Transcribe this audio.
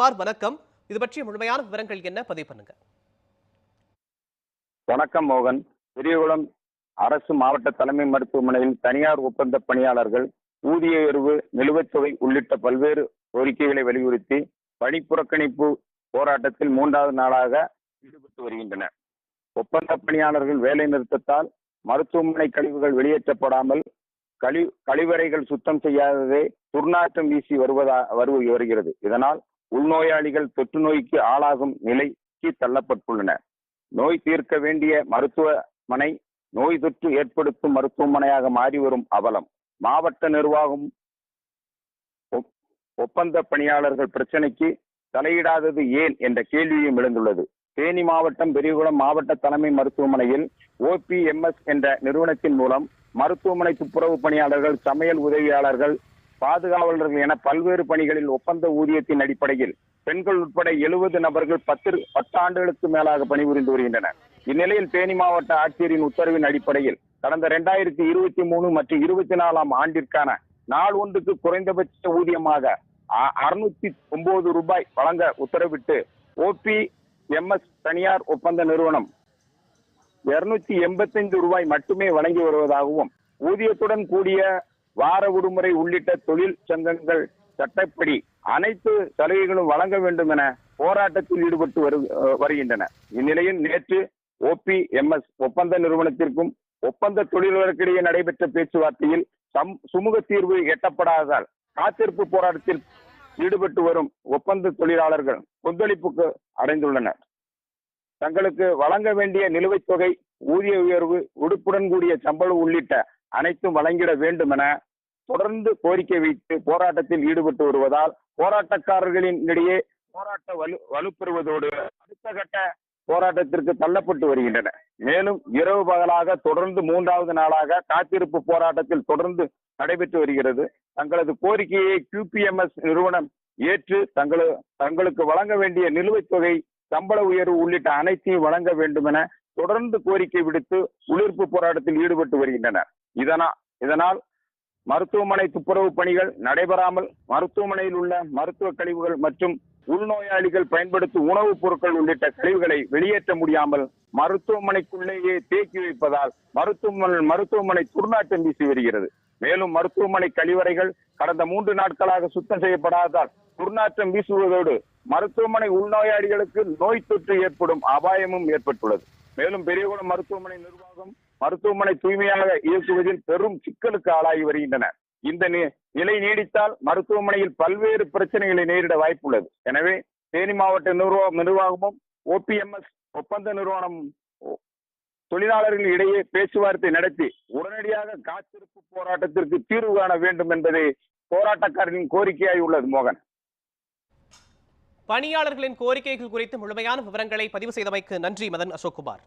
குமார் வணக்கம். இது பற்றிய முழுமையான விவரங்கள் என்ன? பதிவு பண்ணுங்க. வணக்கம் மோகன். பெரியகுளம் அரசு மாவட்ட தலைமை மருத்துவமனையில் தனியார் ஒப்பந்த பணியாளர்கள் ஊதிய உயர்வு நிலுவைத் தொகை உள்ளிட்ட பல்வேறு கோரிக்கைகளை வலியுறுத்தி பணிப்புறக்கணிப்பு போராட்டத்தில் மூன்றாவது நாளாக ஈடுபட்டு வருகின்றனர். ஒப்பந்த பணியாளர்கள் வேலை நிறுத்தத்தால் மருத்துவமனை கழிவுகள் வெளியேற்றப்படாமல் கழி கழிவறைகள் சுத்தம் செய்யாததே துர்நாற்றம் வீசி வருவதா வருகிறது. இதனால் உள்நோயாளிகள் தொற்று நோய்க்கு ஆளாகும் நிலைக்கு தள்ளப்பட்டுள்ளனர் நோய் தீர்க்க வேண்டிய மருத்துவமனை நோய் தொற்று ஏற்படுத்தும் மருத்துவமனையாக மாறி வரும் அவலம். மாவட்ட நிர்வாகம் ஒப்- ஒப்பந்த பணியாளர்கள் பிரச்சனைக்கு தலையிடாதது ஏன் என்ற கேள்வியும் எழுந்துள்ளது. தேனி மாவட்டம் பெரியகுளம் மாவட்ட தலைமை மருத்துவமனையில் ஓபிஎம்எஸ் என்ற நிறுவனத்தின் மூலம் மருத்துவமனை துப்புரவு பணியாளர்கள் சமையல் உதவியாளர்கள் பாதுகாவலர்கள் என பல்வேறு பணிகளில் ஒப்பந்த ஊதியத்தின் அடிப்படையில் பெண்கள் உட்பட எழுபது நபர்கள் பத்து பத்து ஆண்டுகளுக்கு மேலாக பணிபுரிந்து வருகின்றனர். இந்நிலையில் தேனி மாவட்ட ஆட்சியரின் உத்தரவின் அடிப்படையில் கடந்த இரண்டாயிரத்தி இருபத்தி மூணு மற்றும் இருபத்தி நாலாம் ஆண்டிற்கான நாள் ஒன்றுக்கு குறைந்தபட்ச ஊதியமாக அறுநூத்தி ஒன்பது ரூபாய் வழங்க உத்தரவிட்டு ஓபி எம்எஸ் தனியார் ஒப்பந்த நிறுவனம் இருநூத்தி எண்பத்தைந்து ரூபாய் மட்டுமே வழங்கி வருவதாகவும் ஊதியத்துடன் கூடிய வார விடுமுறை உள்ளிட்ட தொழில் சங்கங்கள் சட்டப்படி அனைத்து சலுகைகளும் வழங்க வேண்டும் என போராட்டத்தில் ஈடுபட்டு வரு வருகின்றன. இந்நிலையில் நேற்று ஓபி எம் எஸ் ஒப்பந்த நிறுவனத்திற்கும் ஒப்பந்த தொழிலாளர்களிடையே நடைபெற்ற பேச்சுவார்த்தையில் சம் சுமூக தீர்வு எட்டப்படாததால் காத்திருப்பு போராட்டத்தில் ஈடுபட்டு வரும் ஒப்பந்த தொழிலாளர்கள் கொந்தளிப்புக்கு அடைந்துள்ளனர். தங்களுக்கு வழங்க வேண்டிய நிலுவைத் தொகை ஊதிய உயர்வு உடுப்புடன் கூடிய சம்பளம் உள்ளிட்ட அனைத்தும் வழங்கிட வேண்டும் என தொடர்ந்து கோரிக்கை வைத்து போராட்டத்தில் ஈடுபட்டு வருவதால் போராட்டக்காரர்களின் இடையே போராட்ட வலு வலுப்பெறுவதோடு அடுத்த கட்ட போராட்டத்திற்கு தள்ளப்பட்டு வருகின்றன. மேலும் இரவு பகலாக தொடர்ந்து மூன்றாவது நாளாக காத்திருப்பு போராட்டத்தில் தொடர்ந்து நடைபெற்று வருகிறது. தங்களது கோரிக்கையை கியூபிஎம்எஸ் நிறுவனம் ஏற்று தங்களு தங்களுக்கு வழங்க வேண்டிய நிலுவைத் தொகை சம்பள உயர்வு உள்ளிட்ட அனைத்தையும் வழங்க வேண்டும் என தொடர்ந்து கோரிக்கை விடுத்து உளிர்ப்பு போராட்டத்தில் ஈடுபட்டு வருகின்றனர். இதனால் இதனால் மருத்துவமனை துப்புரவு பணிகள் நடைபெறாமல் மருத்துவமனையில் உள்ள மருத்துவ கழிவுகள் மற்றும் உள்நோயாளிகள் பயன்படுத்தும் உணவுப் பொருட்கள் உள்ளிட்ட கழிவுகளை வெளியேற்ற முடியாமல் மருத்துவமனைக்குள்ளேயே தேக்கி வைப்பதால் மருத்துவமனை மருத்துவமனை துர்நாற்றம் வீசி வருகிறது. மேலும் மருத்துவமனை கழிவறைகள் கடந்த மூன்று நாட்களாக சுத்தம் செய்யப்படாததால் துர்நாற்றம் வீசுவதோடு மருத்துவமனை உள்நோயாளிகளுக்கு நோய் தொற்று ஏற்படும் அபாயமும் ஏற்பட்டுள்ளது. மேலும் பெரியகுளம் மருத்துவமனை நிர்வாகம் மருத்துவமனை தூய்மையாக இயக்குவதில் பெரும் சிக்கலுக்கு ஆளாகி வருகின்றனர் இந்த நி- நிலை நீடித்தால் மருத்துவமனையில் பல்வேறு பிரச்சனைகளை நேரிட வாய்ப்புள்ளது. எனவே தேனி மாவட்ட நிர்வாக நிர்வாகமும் ஓபிஎம்எஸ் ஒப்பந்த நிறுவனம் தொழிலாளர்கள் இடையே பேச்சுவார்த்தை நடத்தி உடனடியாக காத்திருப்பு போராட்டத்திற்கு தீர்வு காண வேண்டும் என்பதே போராட்டக்காரர்களின் கோரிக்கையாய் உள்ளது மோகன். பணியாளர்களின் கோரிக்கைகள் குறித்து முழுமையான விவரங்களை பதிவு செய்தமைக்கு நன்றி மதன் அசோக்குமார்.